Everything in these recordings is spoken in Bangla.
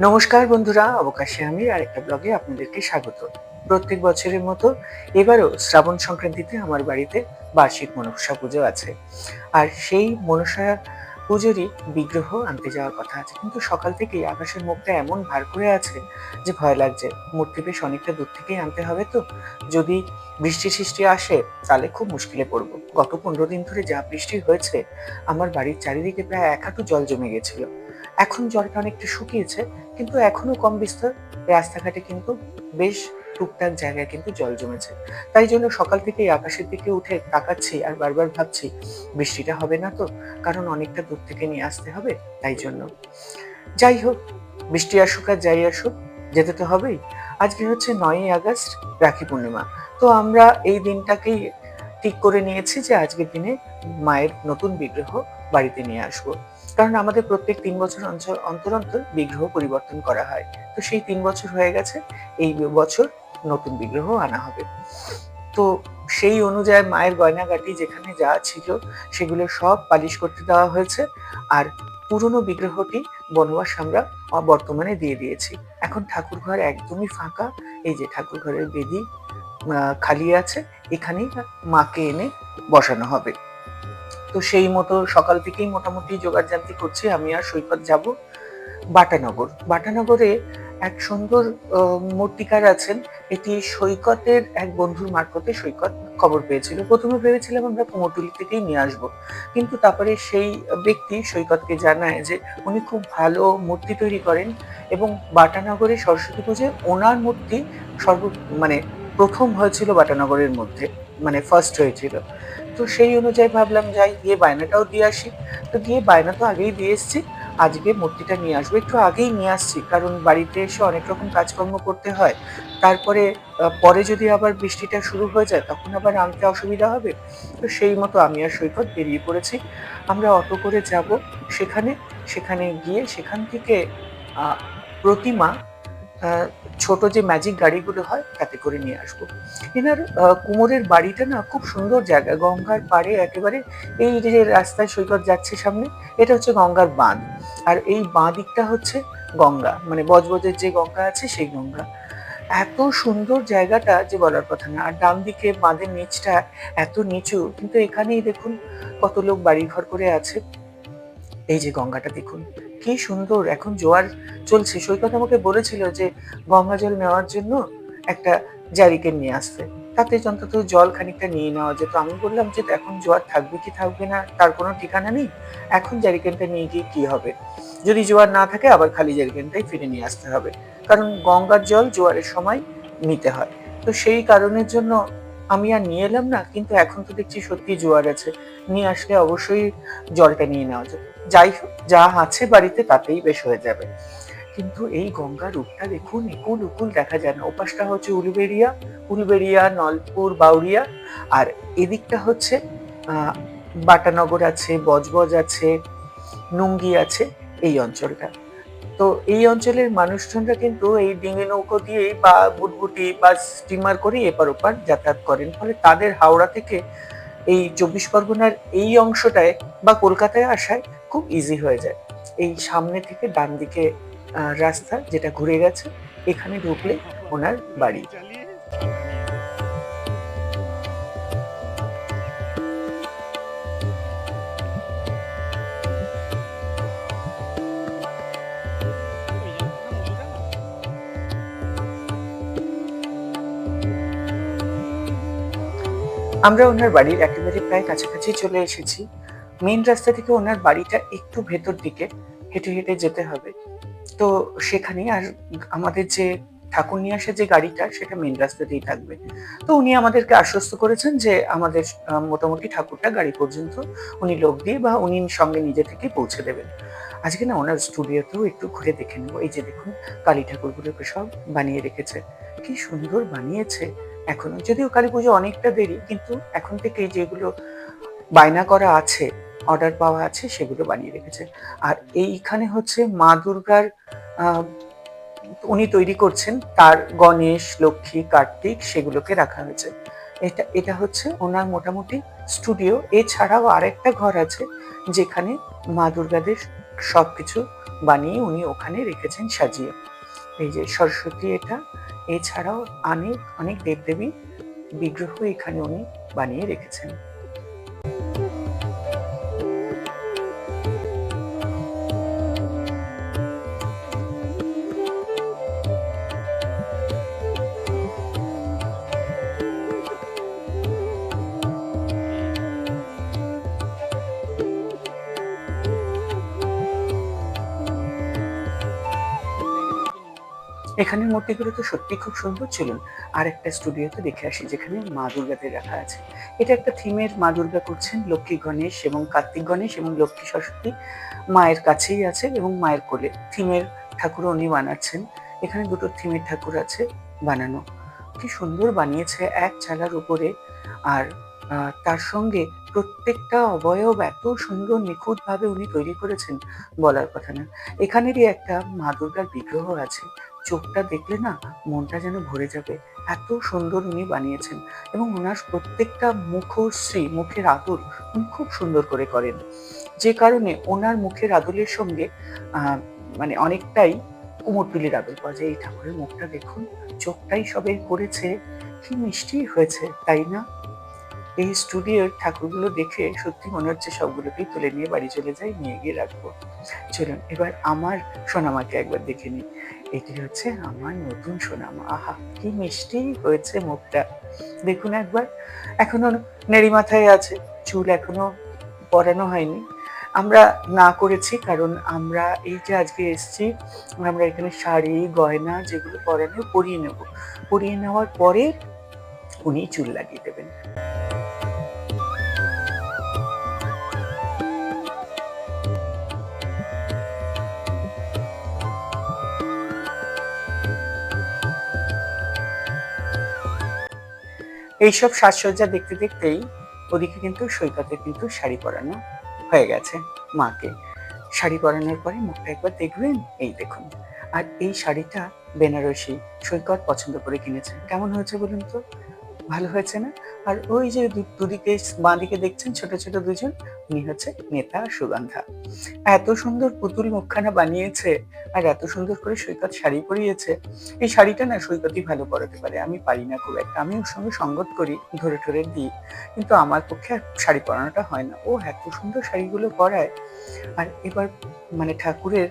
নমস্কার বন্ধুরা, অবকাশে আমি আরেকটা ব্লগে আপনাদেরকে স্বাগত। প্রত্যেক বছরের মতো এবারও শ্রাবণ সংক্রান্তিতে আমার বাড়িতে বার্ষিক মনসা পুজো আছে। আর সেই মনসা পুজোরই বিগ্রহ আনতে যাওয়ার কথা আছে। কিন্তু সকাল থেকেই আকাশের মুখটা এমন ভার করে আছে যে ভয় লাগছে। মূর্তি বেশ অনেকটা দূর থেকেই আনতে হবে তো। যদি বৃষ্টি সৃষ্টি আসে, তাহলে খুব মুশকিলে পড়ব। গত পনেরো দিন ধরে যা বৃষ্টি হয়েছে, আমার বাড়ির চারিদিকে প্রায় এক হাঁটু জল জমে গেছিল। এখন জলটা অনেকটা শুকিয়েছে, কিন্তু এখনও কম বিস্তর। রাস্তাঘাটে কিন্তু বেশ টুকটাক জায়গায় কিন্তু জল জমেছে। তাই জন্য সকাল থেকেই আকাশের দিকে উঠে তাকাচ্ছি আর বারবার ভাবছি, বৃষ্টিটা হবে না তো? কারণ অনেকটা দূর থেকে নিয়ে আসতে হবে, তাই জন্য। যাই হোক, বৃষ্টি আসুক আর যাই আসুক, যেতে তো হবেই। আজকে হচ্ছে নয়ই আগস্ট, রাখি পূর্ণিমা। তো আমরা এই দিনটাকেই ঠিক করে নিয়েছি যে আজকের দিনে মায়ের নতুন বিগ্রহ বাড়িতে নিয়ে আসব। কারণ আমাদের প্রত্যেক তিন বছর অঞ্চল অন্তর অন্তর বিগ্রহ পরিবর্তন করা হয়। তো সেই তিন বছর হয়ে গেছে, এই বছর নতুন বিগ্রহ আনা হবে। তো সেই অনুযায়ী মায়ের গয়নাগাটি যেখানে যা ছিল সেগুলো সব পালিশ করতে দেওয়া হয়েছে। আর পুরনো বিগ্রহটি বনবাস আমরা বর্তমানে দিয়ে দিয়েছি। এখন ঠাকুর ঘর একদমই ফাঁকা। এই যে ঠাকুর ঘরের বেদি খালি আছে। এখানেই মাকে এনে বসানো হবে। তো সেই মতো সকাল থেকেই মোটামুটি যোগাযান্তি করছি। আমি আর সৈকত যাব বাটানগর। বাটানগরে এক সুন্দর মূর্তিকার আছেন। এটি সৈকতের এক বন্ধুর মারফতে সৈকত খবর পেয়েছিল। প্রথমে ভেবেছিলাম আমরা কুমোরটুলি থেকেই নিয়ে আসব। কিন্তু তারপরে সেই ব্যক্তি সৈকতকে জানায় যে উনি খুব ভালো মূর্তি তৈরি করেন এবং বাটানগরে সরস্বতী পুজোয় ওনার মূর্তি সর্ব মানে প্রথম হয়েছিল বাটানগরের মধ্যে মানে ফার্স্ট হয়েছিল। তো সেই অনুযায়ী ভাবলাম, যাই গিয়ে বায়নাটাও দিয়ে আসি। তো গিয়ে বায়না তো আগেই দিয়ে এসেছি। আজকে মূর্তিটা নিয়ে আসব। একটু আগেই নিয়ে আসছি, কারণ বাড়িতে এসে অনেক রকম কাজকর্ম করতে হয়। তারপরে পরে যদি আবার বৃষ্টিটা শুরু হয়ে যায়, তখন আবার আনতে অসুবিধা হবে। তো সেই মতো আমি আর সৈকত বেরিয়ে পড়েছি। আমরা অটো করে যাব সেখানে। সেখানে গিয়ে সেখান থেকে প্রতিমা ছোট যে ম্যাজিক গাড়িগুলো হয়, তাতে করে নিয়ে আসব। এনার কুমোরের বাড়িটা না খুব সুন্দর জায়গা। গঙ্গার পাড়ে একেবারে এই যে রাস্তায় সৈকত যাচ্ছে সামনে, এটা হচ্ছে গঙ্গার বাঁধ। আর এই বাঁ দিকটা হচ্ছে গঙ্গা। মানে বজবজের যে গঙ্গা আছে, সেই গঙ্গা। এত সুন্দর জায়গাটা যে বলার কথা না। আর ডান দিকে বাঁধের নিচটা এত নিচু, কিন্তু এখানেই দেখুন কত লোক বাড়ি ঘর করে আছে। এই যে গঙ্গাটা দেখুন। কি সুন্দর। এখন জোয়ার চলছে। সৈকত আমাকে বলেছিল যে, গঙ্গা জল নেওয়ার জন্য একটা জারিকেন নিয়ে আসতে তাতে অন্তত জল খানিকটা নিয়ে নেওয়া যেত। আমি বললাম যে এখন জোয়ার থাকবে কি থাকবে না? তার কোনো ঠিকানা নেই? এখন জারিকেনটা নিয়ে গিয়ে কি হবে? যদি জোয়ার না থাকে, আবার খালি জারিকেনটাই ফিরে নিয়ে আসতে হবে। কারণ গঙ্গার জল জোয়ারের সময় নিতে হয়। তো সেই কারণের জন্য আমি আর নিয়ে এলাম না, কিন্তু এখন তো দেখছি সত্যি জোয়ার আছে। নিয়ে আসলে অবশ্যই জলটা নিয়ে নেওয়া যাবে। যাই হোক, যা আছে বাড়িতে তাতেই বেশ হয়ে যাবে। কিন্তু এই গঙ্গার রূপটা দেখুন একুল উকুল দেখা যায় না। ওপাশটা হচ্ছে উলুবেড়িয়া উলুবেড়িয়া নলপুর বাউরিয়া। আর এদিকটা হচ্ছে বাটানগর আছে, বজবজ আছে, নুঙ্গি আছে, এই অঞ্চলটা। তো এই অঞ্চলের মানুষজনরা কিন্তু এই ডিঙি নৌকো দিয়েই বা বুটবুটি বা স্টিমার করে এপার ওপার যাতায়াত করেন। ফলে তাদের হাওড়া থেকে এই চব্বিশ পরগনার এই অংশটায় বা কলকাতায় আসায় খুব ইজি হয়ে যায়। এই সামনে থেকে ডান দিকে রাস্তা যেটা ঘুরে গেছে, এখানে ঢুকলে ওনার বাড়ি। আমরা ওনার বাড়ির একেবারে প্রায় কাছাকাছি চলে এসেছি। মেন রাস্তা থেকে ওনার বাড়িটা একটু ভেতর দিকে হেঁটে হেঁটে যেতে হবে। তো সেখানে আর আমাদের যে ঠাকুর নিয়ে আসা যে গাড়িটা, সেটা মেইন রাস্তাতেই থাকবে। তো উনি আমাদেরকে আশ্বস্ত করেছেন যে আমাদের মোটামুটি ঠাকুরটা গাড়ি পর্যন্ত উনি লোক দিয়ে বা উনি সঙ্গে নিজে থেকে পৌঁছে দেবেন। আজকে না ওনার স্টুডিওতেও একটু ঘুরে দেখে নেব। এই যে দেখুন, কালী ঠাকুরগুলোকে সব বানিয়ে রেখেছে। কি সুন্দর বানিয়েছে। এখনও। যদিও কালী পুজো অনেকটা দেরি, কিন্তু এখন থেকে যেগুলো বায়না করা আছে, অর্ডার পাওয়া আছে, সেগুলো বানিয়ে রেখেছে। আর এইখানে হচ্ছে মা দুর্গার উনি তৈরি করছেন, তার গণেশ, লক্ষ্মী, কার্তিক, সেগুলোকে রাখা হয়েছে। এটা এটা হচ্ছে ওনার মোটামুটি স্টুডিও। এছাড়াও আরেকটা ঘর আছে, যেখানে মা দুর্গাদের সব কিছু বানিয়ে উনি ওখানে রেখেছেন, সাজিয়ে। এই যে সরস্বতী এটা এছাড়াও অনেক অনেক দেবদেবী বিগ্রহ এখানে উনি বানিয়ে রেখেছেন। এখানের মূর্তিগুলো তো সত্যি খুব সুন্দর ছিল আর একটা স্টুডিওতে দেখে আসি যেখানে মা দুর্গাদের রাখা আছে। এটা একটা থিমের মা দুর্গা করছেন, লক্ষ্মী গণেশ এবং কার্তিক গণেশ এবং লক্ষ্মী সরস্বতী মায়ের কাছেই আছে এবং মায়ের কোলে। থিমের ঠাকুর উনি বানাচ্ছেন। এখানে দুটো থিমের ঠাকুর আছে বানানো। কি সুন্দর বানিয়েছে এক চালার উপরে আর তার সঙ্গে প্রত্যেকটা অবয়ব এত সুন্দর নিখুঁতভাবে উনি তৈরি করেছেন বলার কথা না। এখানেরই একটা মা দুর্গার বিগ্রহ আছে। চোখটা দেখলে না মনটা যেন ভরে যাবে। এত সুন্দর উনি বানিয়েছেন এবং ওনার প্রত্যেকটা মুখশ্রী, মুখের আদর উনি খুব সুন্দর করে করেন। যে কারণে ওনার মুখের আদলের সঙ্গে মানে অনেকটাই কুমোরটুলির আদল পাওয়া যায়। এই ঠাকুরের মুখটা দেখুন, চোখটাই সবে করেছে কি মিষ্টি হয়েছে, তাই না? এই স্টুডিওর ঠাকুরগুলো দেখে সত্যি মনে হচ্ছে সবগুলোকেই তুলে নিয়ে বাড়ি চলে যাই, নিয়ে গিয়ে রাখব। চলুন এবার আমার সোনামাকে একবার দেখে নিই। এটি হচ্ছে আমার নতুন সোনামা। আহা, কি মিষ্টি হয়েছে মুখটা। দেখুন একবার। এখনও নেড়ি মাথায় আছে। চুল এখনও পরানো হয়নি। আমরা না করেছি, কারণ আমরা এই যে আজকে এসেছি, আমরা এখানে শাড়ি, গয়না যেগুলো পরানো পরিয়ে নেব। পরিয়ে নেওয়ার পরে উনি চুল লাগিয়ে দেবেন। এইসব সাজসজ্জা দেখতে দেখতেই ওদিকে কিন্তু সৈকতে কিন্তু শাড়ি পরানো হয়ে গেছে মাকে। শাড়ি পরানোর পরে মুখটা একবার দেখবেন? এই দেখুন। আর এই শাড়িটা বেনারসি সৈকত পছন্দ করে কিনেছে। কেমন হয়েছে বলুন তো? ভালো হয়েছে না? আর ওই যে দুদিকে বাঁ দিকে দেখছেন ছোট ছোট দুজন, উনি হচ্ছে নেতা সুগন্ধা। এত সুন্দর পুতুল মুখখানা বানিয়েছে আর এত সুন্দর করে সৈকত শাড়ি পরিয়েছে এই শাড়িটা না সৈকতই ভালো পরাতে পারে, আমি পারি না খুব একটা। আমি ওর সঙ্গে সঙ্গত করি, ধরে ধরে দিই। কিন্তু আমার পক্ষে আর শাড়ি পরানোটা হয় না। ও এত সুন্দর শাড়িগুলো পরায়। আর এবার মানে ঠাকুরের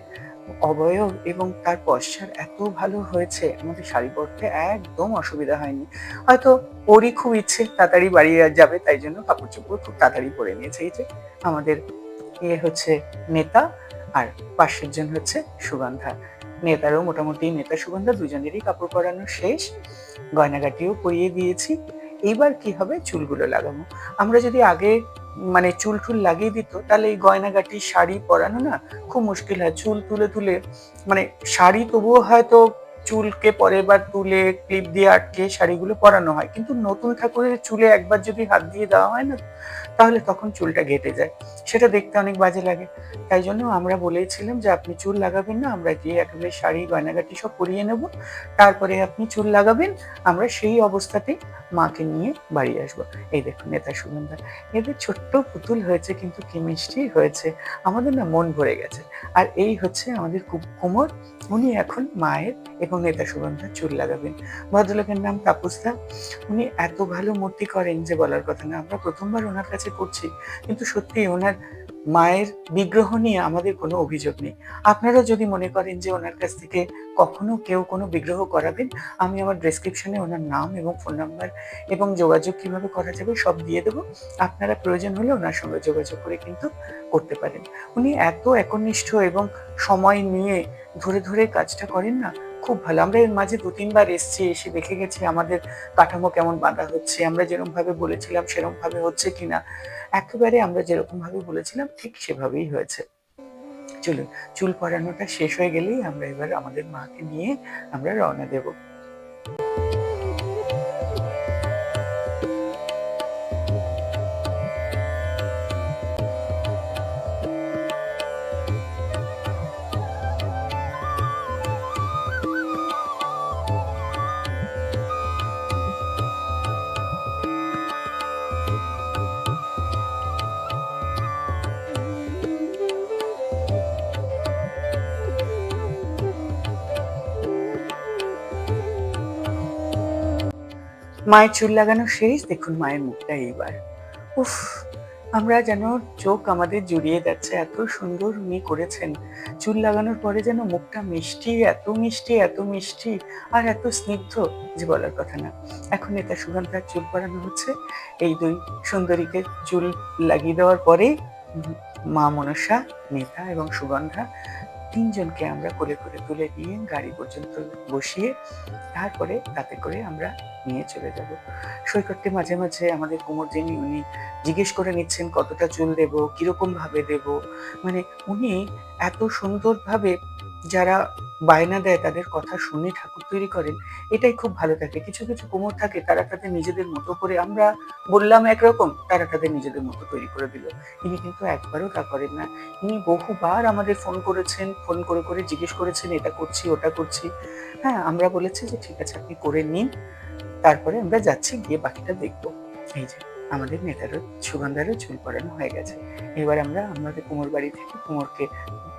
অবয়ব এবং তার পশ্চার এত ভালো হয়েছে, আমাদের শাড়ি পরতে একদম অসুবিধা হয়নি। হয়তো ওরই খুব ইচ্ছে, তাড়াতাড়ি বাড়ি যাবে, তাই জন্য কাপড় চোপড় খুব তাড়াতাড়ি পরে নিয়েছে। এই যে আমাদের ইয়ে হচ্ছে নেতা আর পাশের জন হচ্ছে সুগন্ধা। নেতারও মোটামুটি নেতা সুগন্ধা দুজনেরই কাপড় পরানো শেষ। গয়নাগাটিও পরিয়ে দিয়েছি। এইবার কি হবে? চুলগুলো লাগাবো। আমরা যদি আগে মানে চুল টুল লাগিয়ে দিত, তাহলে এই গয়নাগাটি, শাড়ি পরানো না খুব মুশকিল হয়। চুল তুলে তুলে মানে শাড়ি তবুও হয়তো চুলকে পরের বার তুলে ক্লিপ দিয়ে আটকে শাড়িগুলো পরানো হয়। কিন্তু নতুন ঠাকুরের চুলে একবার যদি হাত দিয়ে দেওয়া হয় না, তাহলে তখন চুলটা ঘেটে যায়। সেটা দেখতে অনেক বাজে লাগে। তাই জন্য আমরা বলেছিলাম যে, আপনি চুল লাগাবেন না, আমরা গিয়ে একেবারে শাড়ি, গয়নাগাটি সব পরিয়ে নেব। তারপরে আপনি চুল লাগাবেন, আমরা সেই অবস্থাতেই মাকে নিয়ে বাড়ি আসব। এই দেখুন নেতা সুগন্ধা। এদের ছোট্ট পুতুল হয়েছে কিন্তু কি মিষ্টি হয়েছে, আমাদের না মন ভরে গেছে। আর এই হচ্ছে আমাদের কু- কুমোর। উনি এখন মায়ের এবং নেতা সুগন্ধার চুল লাগাবেন। ভদ্রলোকের নাম তাপসদা। উনি এত ভালো মূর্তি করেন যে বলার কথা না, আমরা প্রথমবার ওনার কাছে করছি। কিন্তু সত্যি ওনার মায়ের বিগ্রহ নিয়ে আমাদের কোনো অভিযোগ নেই। আপনারা যদি মনে করেন যে ওনার কাছ থেকে কখনো কেউ কোনো বিগ্রহ করাবেন, আমি আমার ডেসক্রিপশনে ওনার নাম এবং ফোন নাম্বার এবং যোগাযোগ কীভাবে করা যাবে সব দিয়ে দেবো। আপনারা প্রয়োজন হলে ওনার সঙ্গে যোগাযোগ করে কিন্তু করতে পারেন। উনি এত একনিষ্ঠ এবং সময় নিয়ে ধরে ধরে কাজটা করেন না খুব ভালো। আমরা এর মাঝে দু তিনবার এসছি, এসে দেখে গেছি আমাদের কাঠামো কেমন বাঁধা হচ্ছে, আমরা যেরকম ভাবে বলেছিলাম সেরকম ভাবে হচ্ছে কিনা। একেবারে আমরা যেরকম ভাবে বলেছিলাম, ঠিক সেভাবেই হয়েছে। চলুন, চুল পরানোটা শেষ হয়ে গেলেই আমরা এবার আমাদের মাকে নিয়ে আমরা রওনা দেবো। মায়ের চুল লাগানো শেষ দেখুন মায়ের মুখটা এইবার। উফ, আমরা যেন চোখ আমাদের জুড়িয়ে যাচ্ছে, এত সুন্দর উনি করেছেন। চুল লাগানোর পরে যেন মুখটা মিষ্টি, এত মিষ্টি এত মিষ্টি, আর এত স্নিগ্ধ যে বলার কথা না। এখন এটা সুগন্ধার চুল পরানো হচ্ছে। এই দুই সুন্দরীকে চুল লাগিয়ে দেওয়ার পরে মা মনসা নেতা এবং সুগন্ধা তিনজনকে আমরা কোলে করে তুলে নিয়ে গাড়ি পর্যন্ত বসিয়ে তারপরে তাতে করে আমরা নিয়ে চলে যাব। সৈকতটি মাঝে মাঝে আমাদের কোমর যিনি, উনি জিজ্ঞেস করে নিচ্ছেন, কতটা চুল দেব কীরকমভাবে দেব? মানে উনি এত সুন্দরভাবে যারা বায়না দেয়, তাদের কথা শুনে ঠাকুর তৈরি করেন। এটাই খুব ভালো থাকে। কিছু কিছু কোমর থাকে, তারা তাদের নিজেদের মতো করে, আমরা বললাম একরকম, তারা তাদের নিজেদের মতো তৈরি করে দিল। ইনি কিন্তু একবারও তা করেন না। ইনি বহুবার আমাদের ফোন করেছেন, ফোন করে করে জিজ্ঞেস করেছেন, এটা করছি, ওটা করছি। হ্যাঁ আমরা বলেছি যে, ঠিক আছে, আপনি করে নিন। তারপরে আমরা যাচ্ছি, গিয়ে বাকিটা দেখব। এই যে, আমাদের নেতারও, সুগন্ধারও চুল পরানো হয়ে গেছে। এবার আমরা আমাদের কুমোর বাড়ি থেকে কুমোরকে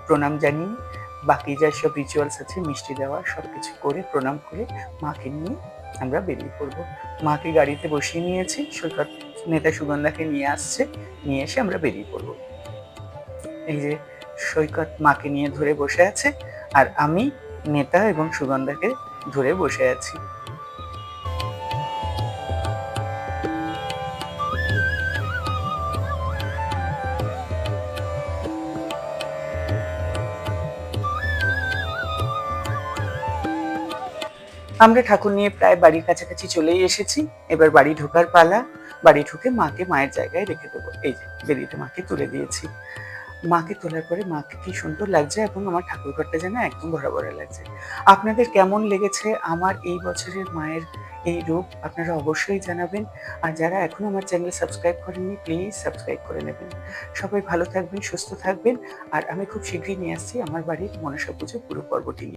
প্রণাম জানিয়ে বাকি যা সব রিচুয়ালস আছে, মিষ্টি দেওয়া সব কিছু করে, প্রণাম করে মাকে নিয়ে আমরা বেরিয়ে পড়ব। মাকে গাড়িতে বসিয়ে নিয়েছি, সৈকত নেতা সুগন্ধাকে নিয়ে আসছে, নিয়ে এসে আমরা বেরিয়ে পড়ব। এই যে সৈকত মাকে নিয়ে ধরে বসে আছে, আর আমি, নেতা এবং সুগন্ধাকে ধরে বসে আছি। আমরা ঠাকুর নিয়ে প্রায় বাড়ির কাছাকাছি চলেই এসেছি। এবার বাড়ি ঢোকার পালা। বাড়ি ঢুকে মাকে মায়ের জায়গায় রেখে দেবো। এই যে মাকে তুলে দিয়েছি। মাকে তোলার পরে মাকে কি সুন্দর লাগছে এবং আমার ঠাকুর ঘরটা যেন একদম ভরা লাগছে। আপনাদের কেমন লেগেছে আমার এই বছরের মায়ের এই রূপ আপনারা অবশ্যই জানাবেন। আর যারা এখন আমার চ্যানেল সাবস্ক্রাইব করেননি, প্লিজ সাবস্ক্রাইব করে নেবেন। সবাই ভালো থাকবেন, সুস্থ থাকবেন। আর আমি খুব শীঘ্রই নিয়ে আসছি আমার বাড়ির মনসা পুজো পুরো পর্বটি নিয়ে।